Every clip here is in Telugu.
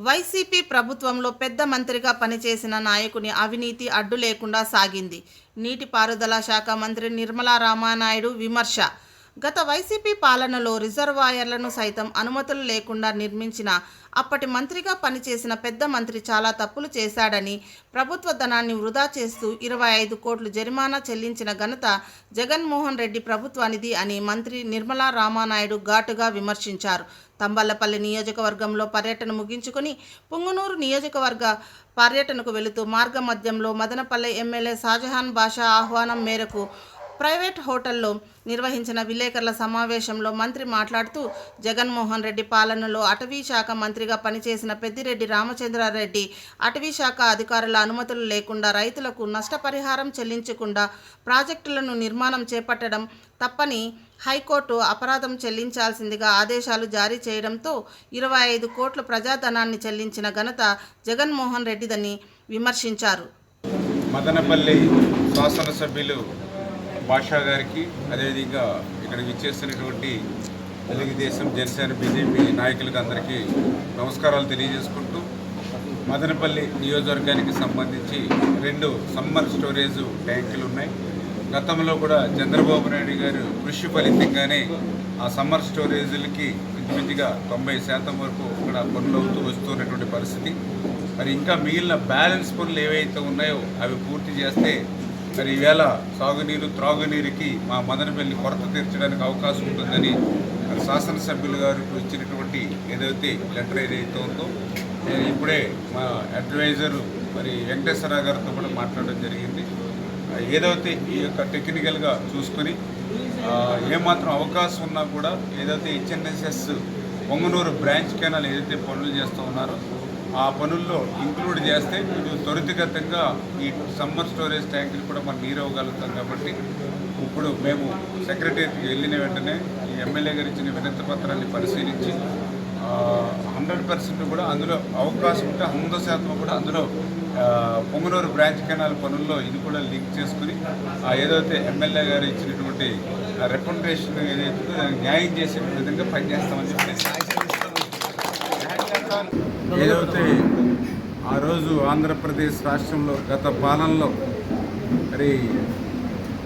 వైసీపీ ప్రభుత్వంలో పెద్ద మంత్రిగా పనిచేసిన నాయకుని అవినీతి అడ్డు లేకుండా సాగింది. నీటిపారుదల శాఖ మంత్రి నిర్మలా రామానాయుడు విమర్శ. గత వైసీపీ పాలనలో రిజర్వాయర్లను సైతం అనుమతులు లేకుండా నిర్మించిన అప్పటి మంత్రిగా పనిచేసిన పెద్ద మంత్రి చాలా తప్పులు చేశాడని ప్రభుత్వ ధనాన్ని వృధా చేస్తూ ఇరవై ఐదు కోట్లు జరిమానా చెల్లించిన ఘనత జగన్మోహన్ రెడ్డి ప్రభుత్వానిది అని మంత్రి నిర్మలా రామానాయుడు ఘాటుగా విమర్శించారు. తంబళ్ళపల్లి నియోజకవర్గంలో పర్యటన ముగించుకొని పుంగునూరు నియోజకవర్గ పర్యటనకు వెళుతూ మార్గ మధ్యంలో మదనపల్లె ఎమ్మెల్యే షాజహాన్ బాషా ఆహ్వానం మేరకు ప్రైవేట్ హోటల్లో నిర్వహించిన విలేకరుల సమావేశంలో మంత్రి మాట్లాడుతూ జగన్మోహన్ రెడ్డి పాలనలో అటవీ శాఖ మంత్రిగా పనిచేసిన పెద్దిరెడ్డి రామచంద్రారెడ్డి అటవీ శాఖ అధికారుల అనుమతులు లేకుండా రైతులకు నష్టపరిహారం చెల్లించకుండా ప్రాజెక్టులను నిర్మాణం చేపట్టడం తప్పని హైకోర్టు అపరాధం చెల్లించాల్సిందిగా ఆదేశాలు జారీ చేయడంతో ఇరవై ఐదు కోట్ల ప్రజాధనాన్ని చెల్లించిన ఘనత జగన్మోహన్ రెడ్డిదని విమర్శించారు. మదనపల్లి శాసనసభ్యులు బాషా గారికి అదేవిధంగా ఇక్కడ విచ్చేస్తున్నటువంటి తెలుగుదేశం జనసేన బీజేపీ నాయకులకు అందరికీ నమస్కారాలు తెలియజేసుకుంటూ మదనపల్లి నియోజకవర్గానికి సంబంధించి రెండు సమ్మర్ స్టోరేజ్ ట్యాంకులు ఉన్నాయి. గతంలో కూడా చంద్రబాబు నాయుడు గారు కృషి ఫలితంగానే ఆ సమ్మర్ స్టోరేజీలకి ఇంచుమించుగా తొంభై శాతం వరకు ఇక్కడ పనులు అవుతూ వస్తున్నటువంటి పరిస్థితి. మరి ఇంకా మిగిలిన బ్యాలెన్స్ పనులు ఏవైతే ఉన్నాయో అవి పూర్తి చేస్తే మరి ఈవేళ సాగునీరు త్రాగునీరుకి మా మదనపల్లి కొరత తీర్చడానికి అవకాశం ఉంటుందని శాసనసభ్యులు గారు ఇచ్చినటువంటి ఏదైతే లెటర్ ఏదైతే ఉందో నేను ఇప్పుడే మా అడ్వైజరు మరి వెంకటేశ్వరరావు గారితో కూడా మాట్లాడడం జరిగింది. ఏదైతే ఈ యొక్క టెక్నికల్గా చూసుకొని ఏమాత్రం అవకాశం ఉన్నా కూడా ఏదైతే హెచ్ఎన్ఎస్ఎస్ పొంగనూరు బ్రాంచ్ కెనాల్ ఏదైతే పనులు చేస్తూ ఉన్నారో ఆ పనుల్లో ఇంక్లూడ్ చేస్తే కొంచెం త్వరితగతంగా ఈ సమ్మర్ స్టోరేజ్ ట్యాంకులు కూడా మనం నీరు ఇవ్వగలుగుతాం కాబట్టి ఇప్పుడు మేము సెక్రటరీకి వెళ్ళిన వెంటనే ఈ ఎమ్మెల్యే గారు ఇచ్చిన వినతి పత్రాన్ని పరిశీలించి హండ్రెడ్ పర్సెంట్ కూడా అందులో అవకాశం ఉంటే వంద శాతం కూడా అందులో పొంగనూరు బ్రాంచ్ కెనాల్ పనుల్లో ఇది కూడా లింక్ చేసుకుని ఏదైతే ఎమ్మెల్యే గారు ఇచ్చినటువంటి రికమెండేషన్ ఏదైతే న్యాయం చేసే విధంగా పనిచేస్తామని చెప్పేసి ఏదైతే ఆ రోజు ఆంధ్రప్రదేశ్ రాష్ట్రంలో గత పాలనలో మరి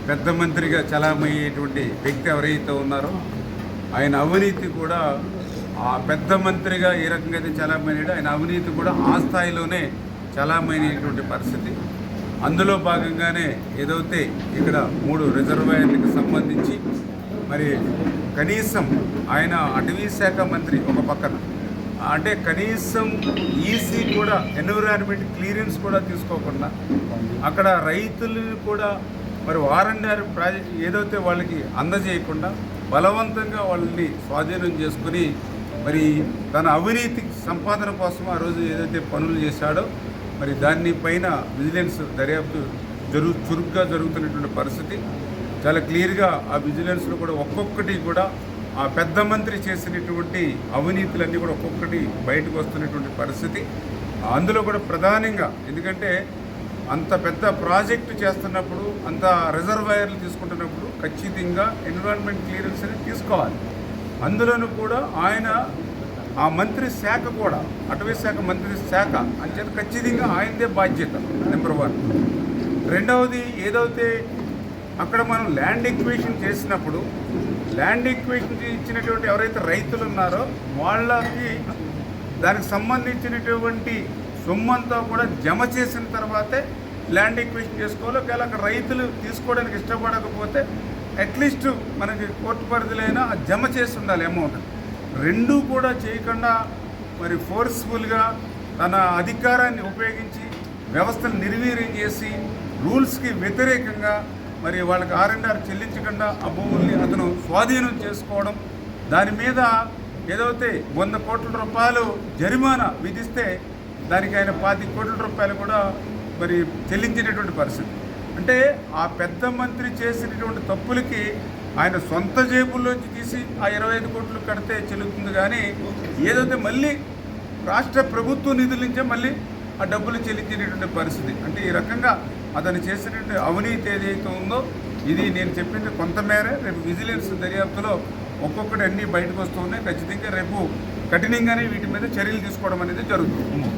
పెద్ద మంత్రిగా చలామయ్యేటువంటి వ్యక్తి ఎవరైతే ఉన్నారో ఆయన అవినీతి కూడా ఆ పెద్ద మంత్రిగా ఏ రకంగా అయితే చలామయ్యాడో ఆయన అవినీతి కూడా ఆ స్థాయిలోనే చలామైనటువంటి పరిస్థితి. అందులో భాగంగానే ఏదైతే ఇక్కడ మూడు రిజర్వాయర్లకు సంబంధించి మరి కనీసం ఆయన అటవీ శాఖ మంత్రి ఒక పక్కన అంటే కనీసం ఈసీ కూడా ఎన్విరాన్మెంట్ క్లియరెన్స్ కూడా తీసుకోకుండా అక్కడ రైతులను కూడా మరి వారండార్ ప్రాజెక్ట్ ఏదైతే వాళ్ళకి అందజేయకుండా బలవంతంగా వాళ్ళని స్వాధీనం చేసుకుని మరి తన అవినీతి సంపాదన కోసం ఆ రోజు ఏదైతే పనులు చేశాడో మరి దాన్ని పైన విజిలెన్స్ దర్యాప్తు జరుగు చురుగ్గా జరుగుతున్నటువంటి పరిస్థితి. చాలా క్లియర్గా ఆ విజిలెన్స్లో కూడా ఒక్కొక్కటి కూడా ఆ పెద్ద మంత్రి చేసినటువంటి అవినీతులన్నీ కూడా ఒక్కొక్కటి బయటకు వస్తున్నటువంటి పరిస్థితి. అందులో కూడా ప్రధానంగా ఎందుకంటే అంత పెద్ద ప్రాజెక్టు చేస్తున్నప్పుడు అంత రిజర్వాయర్లు తీసుకుంటున్నప్పుడు ఖచ్చితంగా ఎన్విరాన్మెంట్ క్లియరెన్స్ అనేది తీసుకోవాలి. అందులోనూ కూడా ఆయన ఆ మంత్రి శాఖ కూడా అటవీ శాఖ మంత్రి శాఖ అంచేత ఖచ్చితంగా ఆయనదే బాధ్యత నెంబర్ వన్. రెండవది ఏదైతే అక్కడ మనం ల్యాండ్ ఎక్వేషన్ చేసినప్పుడు ల్యాండ్ ఈక్విటీ ఇచ్చినటువంటి ఎవరైతే రైతులు ఉన్నారో వాళ్ళకి దానికి సంబంధించినటువంటి సొమ్మంతా కూడా జమ చేసిన తర్వాతే ల్యాండ్ ఎక్వేషన్ చేసుకోవాలి. ఒకవేళ రైతులు తీసుకోవడానికి ఇష్టపడకపోతే అట్లీస్ట్ మనకి కోర్టు పరిధిలైనా జమ చేసి ఉండాలి అమౌంట్. రెండూ కూడా చేయకుండా మరి ఫోర్స్ఫుల్గా తన అధికారాన్ని ఉపయోగించి వ్యవస్థను నిర్వీర్యం చేసి రూల్స్కి వ్యతిరేకంగా మరి వాళ్ళకి ఆర్ అండ్ ఆర్ చెల్లించకుండా ఆ భూముల్ని అతను స్వాధీనం చేసుకోవడం దాని మీద ఏదైతే వంద కోట్ల రూపాయలు జరిమానా విధిస్తే దానికి ఆయన పాతి కోట్ల రూపాయలు కూడా మరి చెల్లించినటువంటి పరిస్థితి. అంటే ఆ పెద్ద మంత్రి చేసినటువంటి తప్పులకి ఆయన సొంత జేబుల్లోంచి తీసి ఆ ఇరవై ఐదు కోట్లు కడితే చెల్లుతుంది కానీ ఏదైతే మళ్ళీ రాష్ట్ర ప్రభుత్వ నిధుల నుంచే మళ్ళీ ఆ డబ్బులు చెల్లించినటువంటి పరిస్థితి. అంటే ఈ రకంగా అతను చేసినటువంటి అవినీతి ఏదైతే ఉందో ఇది నేను చెప్పింది కొంతమేర రేపు విజిలెన్స్ దర్యాప్తులో ఒక్కొక్కటి అన్నీ బయటకు వస్తూ ఉన్నాయి. ఖచ్చితంగా రేపు కఠినంగానే వీటి మీద చర్యలు తీసుకోవడం అనేది జరుగుతుంది.